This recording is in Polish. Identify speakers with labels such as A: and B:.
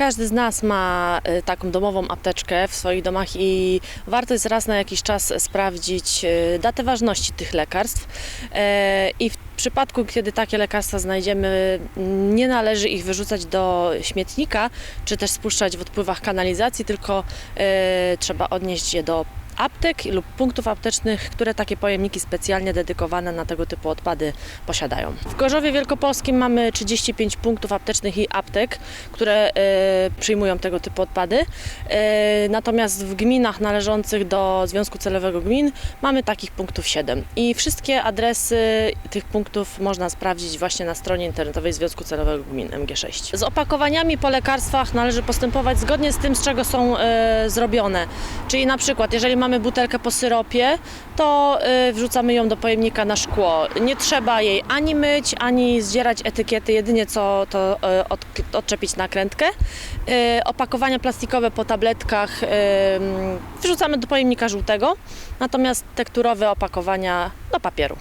A: każdy z nas ma y, taką domową apteczkę w swoich domach i warto jest raz na jakiś czas sprawdzić y, datę ważności tych lekarstw. E, I w przypadku, kiedy takie lekarstwa znajdziemy, nie należy ich wyrzucać do śmietnika, czy też spuszczać w odpływach kanalizacji, tylko e, trzeba odnieść je do aptek lub punktów aptecznych, które takie pojemniki specjalnie dedykowane na tego typu odpady posiadają. W Gorzowie Wielkopolskim mamy 35 punktów aptecznych i aptek, które e, przyjmują tego typu odpady. E, natomiast w gminach należących do Związku Celowego Gmin mamy takich punktów 7. I wszystkie adresy tych punktów można sprawdzić właśnie na stronie internetowej Związku Celowego Gmin MG6. Z opakowaniami po lekarstwach należy postępować zgodnie z tym, z czego są e, zrobione. Czyli na przykład, jeżeli mamy butelkę po syropie, to y, wrzucamy ją do pojemnika na szkło. Nie trzeba jej ani myć, ani zdzierać etykiety, jedynie co to y, od, odczepić nakrętkę. Y, Opakowania plastikowe po tabletkach wrzucamy do pojemnika żółtego, natomiast tekturowe opakowania do papieru.